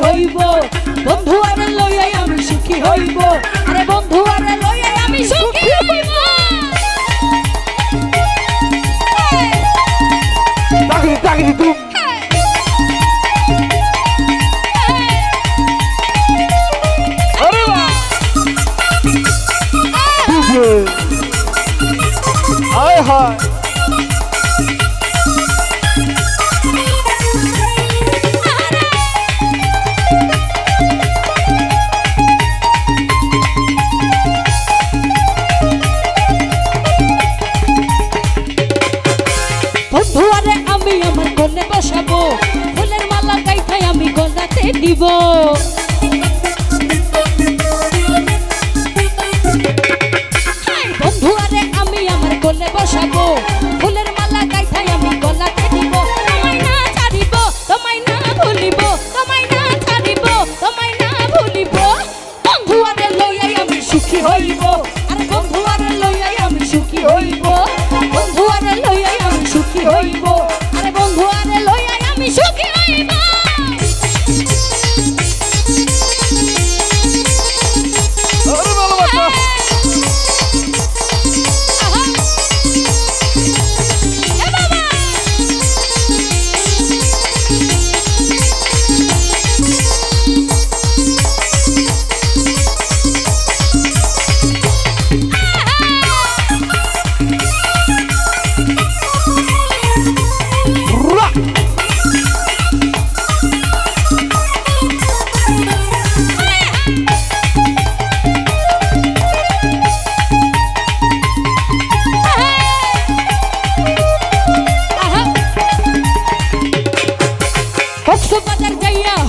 হইব? বন্ধু আরে লইয়াই আমি সুখী হইব? আরে বন্ধু আরে বসাবো। ফুলের মালা গাইতে আমি গলাতে দিব।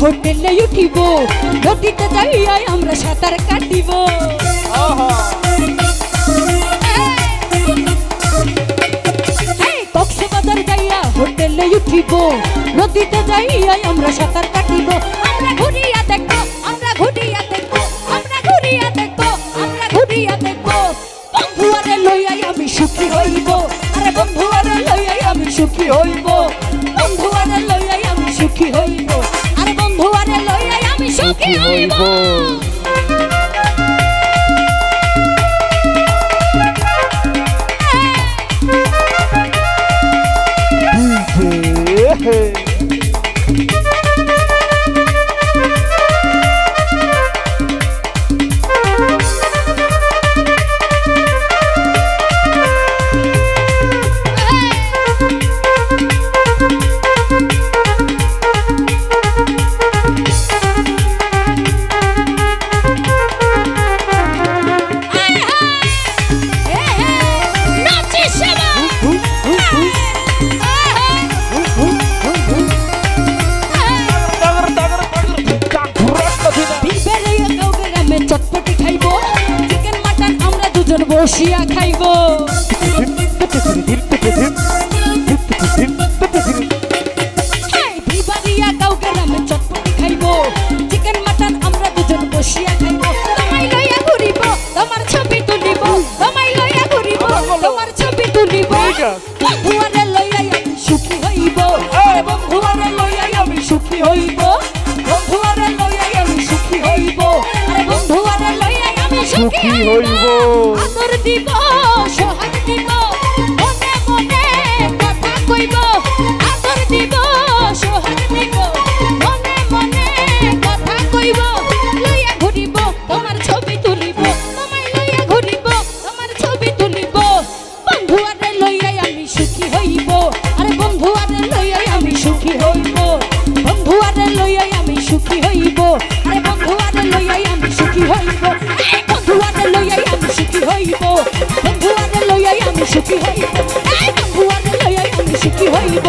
হোটেলে উঠিব নদীতে যাইয়াই আমরা সাঁতার কাটিব। কক্সবাজার যাইয়া হোটেলে উঠিব নদীতে যাইয়াই আমরা সাঁতার কাটিব। আমরা ঘুরিয়া দেখব আমরা ঘুরিয়া আমরা ঘুরিয়া দেখব আমরা ঘুরিয়া দেখব। বন্ধু লইয়াই আমি সুখী হইব আরে বন্ধু আরে লইয়াই আমি সুখী হইব। বন্ধু আরে লইয়াই আমি সুখী হইব। 一一波。Dia akan. সুখী হইব হইব। আদর দিব সোহাগ দিব মনে মনে কথা কইব। আদর দিব সোহাগ দিব মনে মনে কথা কইব। লইয়া ঘুরিব তোমার ছবি তুলিব। তোমায় লইয়া ঘুরিব তোমার ছবি তুলিব। বন্ধু আরে লইয়াই আমি সুখী হইব। আরে বন্ধু আরে আমি সুখী হইব। বন্ধু আরে লইয়াই আমি সুখী হইব। আরে বন্ধু আরে লইয়াই আমি সুখী হইব। শিখি হইব?